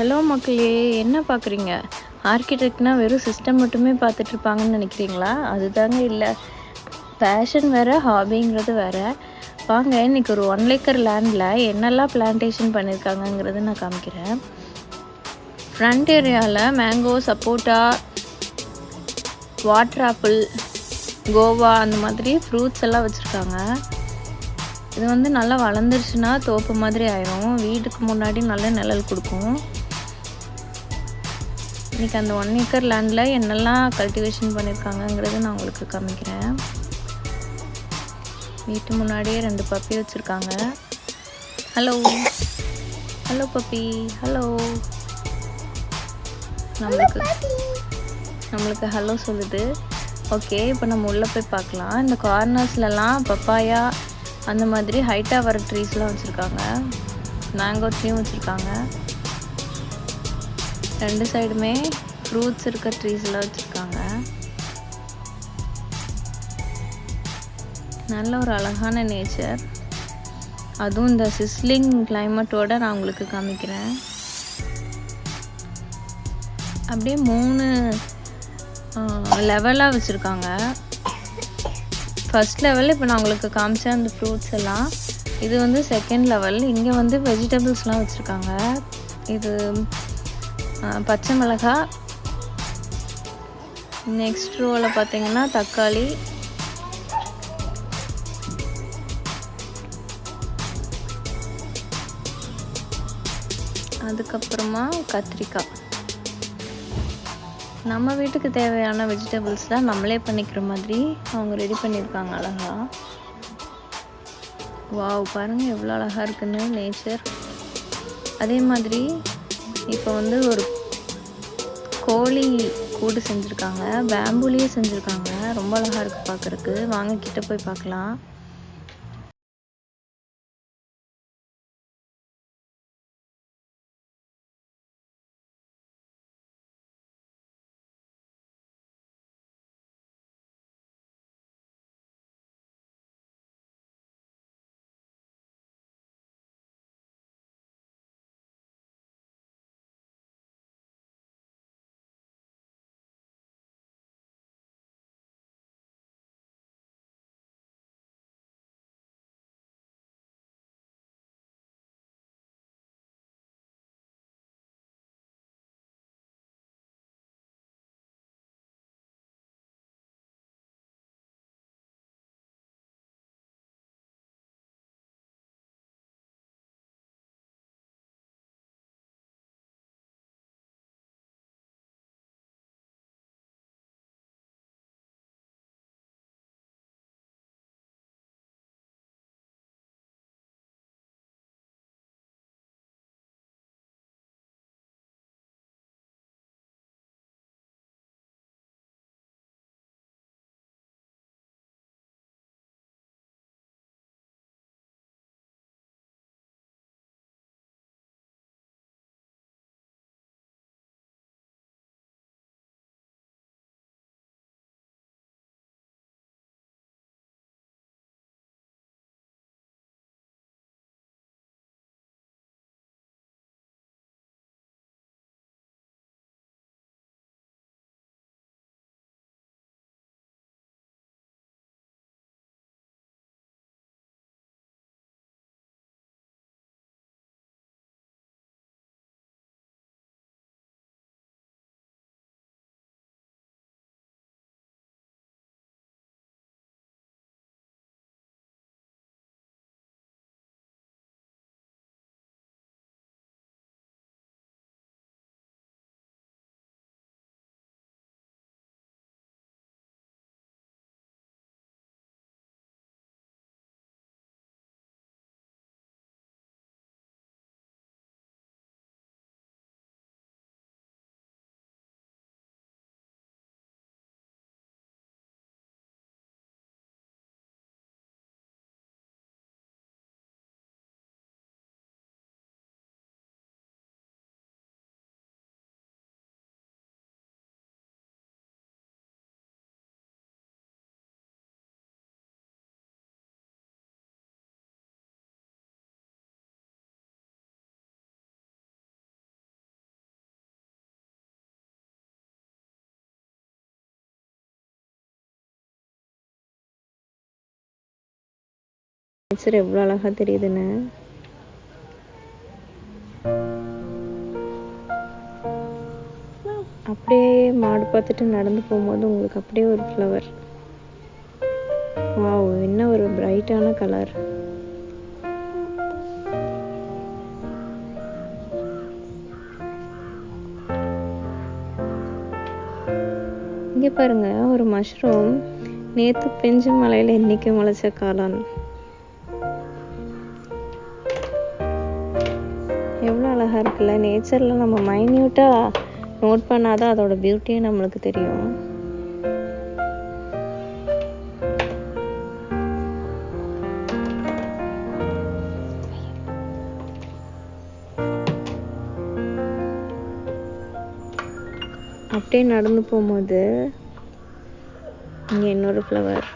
Hello மக்களே என்ன பார்க்குறீங்க ஆர்கிடெக்ட்னா வெறும் சிஸ்டம் மட்டுமே பார்த்துட்ருப்பாங்கன்னு நினைக்கிறீங்களா? அதுதாங்க இல்லை. பேஷன் வேறு ஹாபிங்கிறது வேறு. வாங்க இன்னைக்கு ஒரு ஒன் ஏக்கர் லேண்டில் என்னெல்லாம் பிளான்டேஷன் பண்ணியிருக்காங்கங்கிறத நான் காமிக்கிறேன். ஃப்ரண்ட் ஏரியாவில் மேங்கோ சப்போட்டா வாட்டர் ஆப்பிள் கோவா அந்த மாதிரி ஃப்ரூட்ஸ் எல்லாம் வச்சுருக்காங்க. இது வந்து நல்லா வளர்ந்துருச்சுன்னா தோப்பு மாதிரி ஆயிரும். வீட்டுக்கு முன்னாடி நல்ல நிழல் கொடுக்கும். இன்னைக்கு அந்த ஒன் ஏக்கர் லேண்டில் என்னெல்லாம் கல்டிவேஷன் பண்ணியிருக்காங்கங்கிறத நான் உங்களுக்கு காமிக்கிறேன். வீட்டு முன்னாடியே ரெண்டு பப்பி வச்சுருக்காங்க. ஹலோ ஹலோ பப்பி ஹலோ நம்மளுக்கு நம்மளுக்கு ஹலோ சொல்லுது. ஓகே இப்போ நம்ம உள்ளே போய் பார்க்கலாம். இந்த கார்னர்ஸ்லலாம் பப்பாயா அந்த மாதிரி ஹைட்டாக வர ட்ரீஸ்லாம் வச்சுருக்காங்க. மேங்கோ ட்ரீயும் வச்சுருக்காங்க. ரெண்டு சைடுமே ஃப்ரூட்ஸ் இருக்க ட்ரீஸ்லாம் வச்சுருக்காங்க. நல்ல ஒரு அழகான நேச்சர் அதுவும் இந்த சிஸ்லிங் கிளைமேட்டோட நான் உங்களுக்கு காமிக்கிறேன். அப்படியே மூணு லெவலாக வச்சுருக்காங்க. ஃபஸ்ட் லெவல் இப்போ நான் உங்களுக்கு காமிச்சேன் அந்த ஃப்ரூட்ஸ் எல்லாம். இது வந்து செகண்ட் லெவல் இங்கே வந்து வெஜிடபிள்ஸ்லாம் வச்சுருக்காங்க. இது பச்சை மிளகாய் நெக்ஸ்ட் ரோவில் பார்த்தீங்கன்னா தக்காளி. அதுக்கப்புறமா கத்திரிக்காய். நம்ம வீட்டுக்கு தேவையான வெஜிடபிள்ஸ் தான் நம்மளே பண்ணிக்கிற மாதிரி அவங்க ரெடி பண்ணியிருக்காங்க அழகா. வாவ் பாருங்கள் எவ்வளோ அழகாக இருக்குன்னு நேச்சர் அதே மாதிரி இப்போ வந்து ஒரு கோழி கூடு செஞ்சுருக்காங்க பேம்புலேயே செஞ்சுருக்காங்க. ரொம்ப அழகாக இருக்குது பார்க்கறதுக்கு வாங்க கிட்ட போய் பார்க்கலாம். நேச்சர் எவ்வளோ அழகாக தெரியுதுன்னு. அப்படியே மாடு பார்த்துட்டு நடந்து போகும்போது உங்களுக்கு அப்படியே ஒரு ஃப்ளவர் வாவ் என்ன ஒரு பிரைட்டான கலர் இங்கே பாருங்க ஒரு மஷ்ரூம் நேற்று பெஞ்ச மலையில் இன்னைக்கு முளைச்ச காளான். அழகாக இருக்குல்ல. நேச்சரில் நம்ம மைன்யூட்டாக நோட் பண்ணாதான் அதோட பியூட்டியே நம்மளுக்கு தெரியும். அப்படியே நடந்து போகும்போது இங்கே இன்னொரு ஃப்ளவர்